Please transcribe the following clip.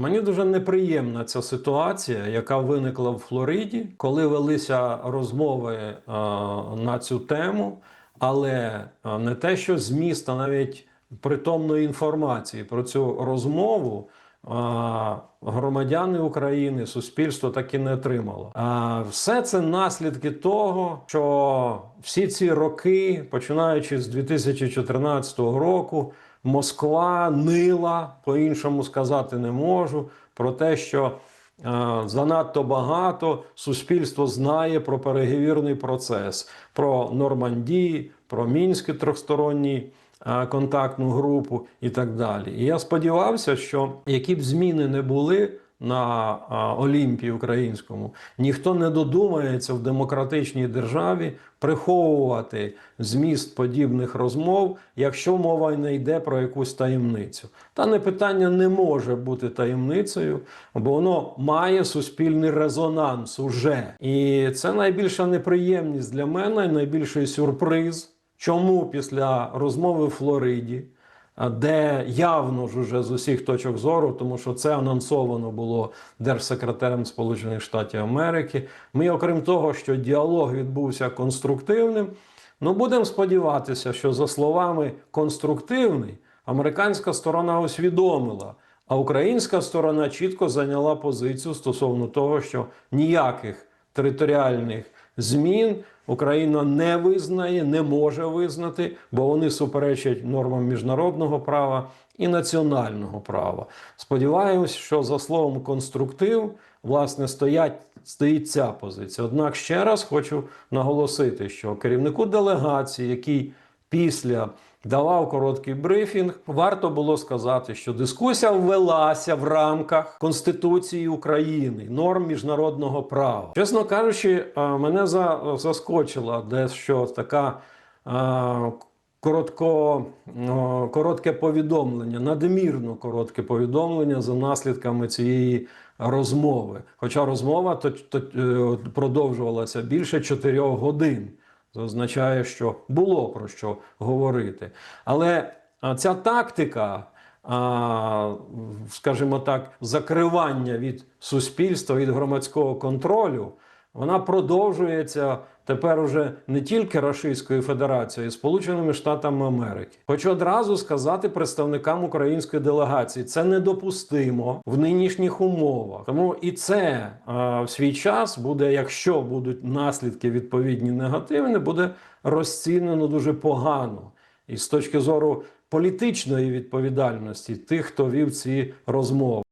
Мені дуже неприємна ця ситуація, яка виникла в Флориді, коли велися розмови е, на цю тему, але е, не те, що зміст, а навіть притомної інформації про цю розмову. е, Громадяни України, суспільство так і не отримало. А все це наслідки того, що всі ці роки, починаючи з 2014 року, Москва нила, по-іншому сказати не можу, про те, що е, занадто багато суспільство знає про переговірний процес, про Нормандії, про мінські трьохсторонні. е, контактну групу і так далі. І я сподівався, що які б зміни не були на Олімпії українському, ніхто не додумається в демократичній державі приховувати зміст подібних розмов, якщо мова не йде про якусь таємницю. Дане питання не може бути таємницею, бо воно має суспільний резонанс уже. І це найбільша неприємність для мене, найбільший сюрприз. Чому після розмови в Флориді, де явно ж уже з усіх точок зору, тому що це анонсовано було держсекретарем Сполучених Штатів Америки. Ми, окрім того, що діалог відбувся конструктивним, ну будемо сподіватися, що за словами конструктивний, американська сторона усвідомила. А українська сторона чітко зайняла позицію стосовно того, що ніяких територіальних змін Україна не визнає, не може визнати, бо вони суперечать нормам міжнародного права і національного права. Сподіваємось, що за словом конструктив власне стоять. Стоїть ця позиція. Однак ще раз хочу наголосити, що керівнику делегації, який після давав короткий брифінг, варто було сказати, що дискусія ввелася в рамках Конституції України, норм міжнародного права. Чесно кажучи, е, мене за- заскочила дещо така. е, Коротко, коротке повідомлення, надмірно коротке повідомлення за наслідками цієї розмови. Хоча розмова то, е, продовжувалася більше 4 годин. Це означає, що було про що говорити. Але ця тактика, скажімо так, закривання від суспільства, від громадського контролю, вона продовжується тепер уже не тільки Російською Федерацією, й Сполученими Штатами Америки. Хочу одразу сказати представникам української делегації, це недопустимо в нинішніх умовах. Тому і це а, в свій час буде, якщо будуть наслідки відповідні негативні, буде розцінено дуже погано. І з точки зору політичної відповідальності тих, хто вів ці розмови.